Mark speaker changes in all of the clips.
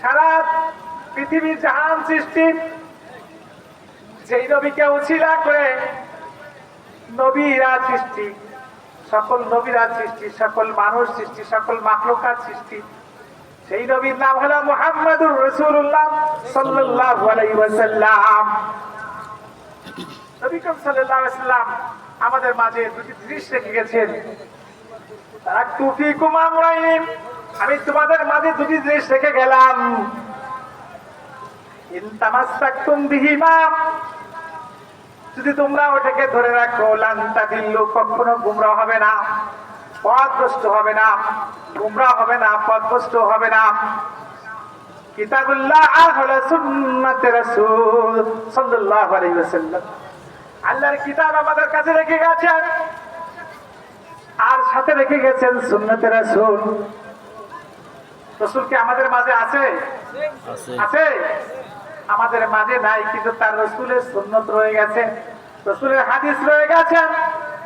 Speaker 1: সারা পৃথিবীর জাহান সৃষ্টি, যেই নবীকে উছিলা করে নবীরা সৃষ্টি, সকল নবীরা সৃষ্টি, সকল মানুষ সৃষ্টি, সকল মাকলুকাত সৃষ্টি। সেই নবীর নাম হলো মুহাম্মাদুর রাসূলুল্লাহ সাল্লাল্লাহু আলাইহি ওয়াসাল্লাম। নবী আমাদের মাঝে দুটি জিনিস রেখে গেছেন। তারাকতু ফীকুম আমরাইন আমি তোমাদের মাঝে দুটি জিনিস রেখে গেলাম। যদি তোমরা ওটাকে ধরে রাখো লান্তা দিল্লু কখনো গুমরা হবে না, পথভ্রষ্ট হবে না গুমরা হবে না, পথভ্রষ্ট হবে না। আর সাথে রেখে গেছেন সুন্নাতে রাসূল। রাসূল কি আমাদের মাঝে আছে?
Speaker 2: আছে।
Speaker 1: আমাদের মাঝে নাই কিন্তু তার রসুলের সুন্নত রয়ে গেছে। রসুলের হাদিস রয়ে গেছে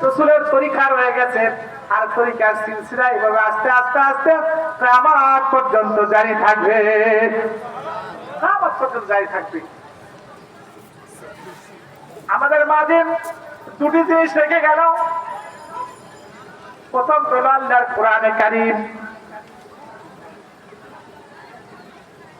Speaker 1: রসুলের তরিকা রয়ে গেছে। আর তরিকার সিলসিলা এভাবে আস্তে আস্তে আস্তে আমার পর্যন্ত জারি থাকবে। আমার পর্যন্ত জারি থাকবে। আমাদের মাঝে দুটি জিনিস রেখে গেল। প্রথম হলো আল্লাহর কোরআনে কারিম।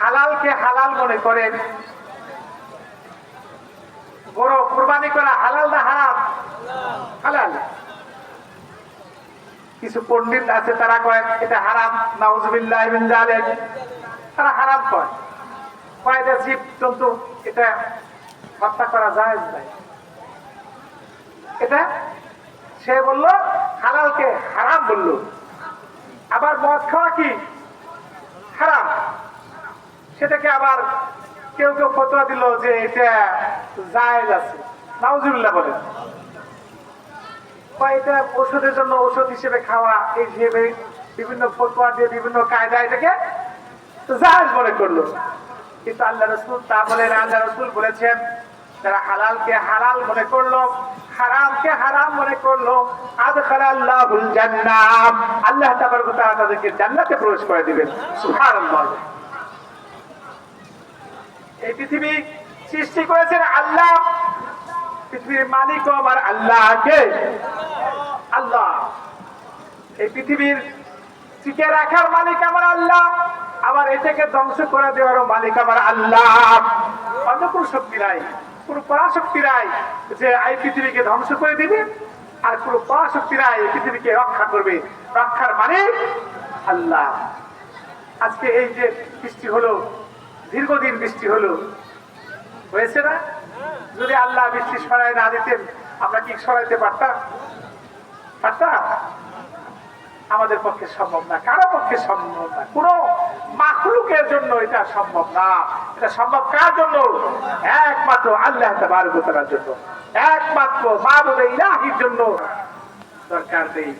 Speaker 1: হালালকে হালাল মনে করেন বড় কুরবানি করা হালাল না হারাম? হালাল। কিছু পণ্ডিত আছে, তারা কয়, এটা হারাম। নাউজুবিল্লাহ মিন তারা হারাম কয়। কয়, এটা জীব, জন্তু, এটা হত্যা করা যায় নাই। এটা সে বলল, হালালকে হারাম বলল। আবার মদ খাওয়া কি? সেটাকে আবার কেউ কেউ ফতোয়া দিল যে এটা জায়েজ আছে। নাউজুবিল্লাহ বলেন। এটা ওষুধের জন্য ওষুধ হিসেবে খাওয়া, এই হিসেবে বিভিন্ন ফতোয়া দিয়ে বিভিন্ন কায়দা এটাকে জায়েজ মনে করল। কিন্তু আল্লাহ রসুল তা বলেন, আল্লাহ রসুল বলেছেন, যারা হালালকে হালাল মনে করল, হারামকে হারাম মনে করল আল্লাহ তাদেরকে জান্নাতে প্রবেশ করে দিবেন। সুবহানাল্লাহ। এই পৃথিবী সৃষ্টি করেছেন আল্লাহ। পৃথিবীর মালিক আমার আল্লাহকে আল্লাহ। এই পৃথিবীর টিকে রাখার মালিক আমার আল্লাহ। আবার এটাকে ধ্বংস করে দেওয়ারও মালিক আমার আল্লাহ। অন্য কোন শক্তি নাই, কোন পরাশক্তি নাই যে এই পৃথিবীকে ধ্বংস করে দিবে। আর কোন পরাশক্তি নাই, এই পৃথিবীকে রক্ষা করবে। রক্ষার মালিক আল্লাহ। আজকে এই যে সৃষ্টি হলো দীর্ঘদিন বৃষ্টি হলো। হয়েছে না? যদি আল্লাহ বৃষ্টি সরাই না দিতেন, আমরা কি সরাইতে পারতাম? পারতাম? আমাদের পক্ষে সম্ভব না। কারও পক্ষে সম্ভব না। কোন মাখলুকের জন্য এটা সম্ভব না। এটা সম্ভব কার জন্য? একমাত্র আল্লাহ তাবারকতার জন্য। একমাত্র মাহবুদ ইলাহির জন্য দরকার নেই।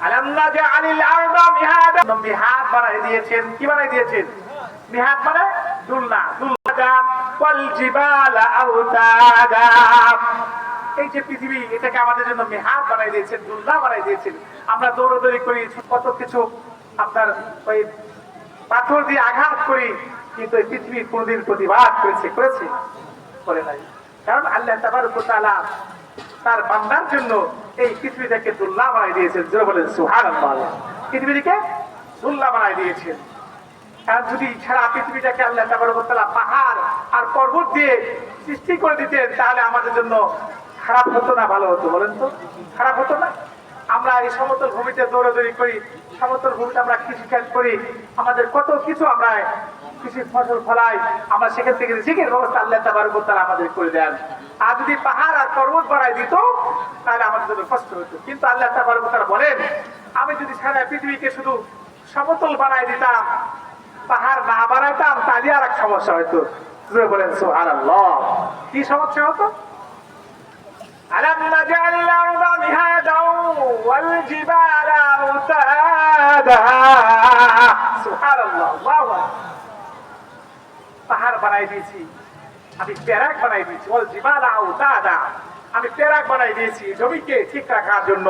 Speaker 1: আলাম্না যে আলিল আরদা মিহাদ। মিহাদ বানাই দিয়েছেন। কি বানাই দিয়েছেন? মিহাদ মানে দুলনা দুলনা ওয়াল জিবালা আওতাদা এই যে পৃথিবী, এটাকে আমাদের জন্য মেহাদ বানাই দিয়েছেন, দুলনা বানাই দিয়েছেন। আমরা দৌড়দৌড়ি করি কত কিছু আপনার ওই পাথর দিয়ে আঘাত করি, কিন্তু এই পৃথিবী কোনদিন প্রতিবাদ করেছে করেছে? করে নাই। কারণ আল্লাহ তাবারক ওয়া তার বান্দার জন্য এই পৃথিবীটাকে দুল্লা বানাই দিয়েছেন। জোরে বলেন, সুবহানাল্লাহ। পৃথিবীকে দুল্লা বানাই দিয়েছেন। আর যদি সারা পৃথিবীটাকে আল্লাহ তাবারক ওয়া পাহাড় আর পর্বত দিয়ে সৃষ্টি করে দিতেন, তাহলে আমাদের জন্য খারাপ হতো না, ভালো হতো, বলেন তো? খারাপ হতো না? আমরা এই সমতল ভূমিতে দৌড়াদৌড়ি করি, সমতল ভূমিতে আমরা কৃষিকাজ করি, আমাদের কত কিছু আমরা কৃষি ফসল ফলাই, আমরা সেখান থেকে রিজিকের ব্যবস্থা আল্লাহ তাবারক ওয়া তাআলা আমাদের করে দেন। আর যদি পাহাড় আর পর্বত বাড়াই দিত, তাহলে আমাদের জন্য কষ্ট হতো। কিন্তু আল্লাহ তাবারক ওয়া তাআলা বলেন, আমি যদি সারা পৃথিবীকে শুধু সমতল বানাই দিতাম পাহাড় না বানাইতাম, তাহলে আর এক সমস্যা হইতো। বলেন সোহার কি সমস্যা হতো? আমি প্যারাক বানাই দিয়েছি আমি প্যারাক বানাই দিয়েছি, জমিকে ঠিক রাখার জন্য।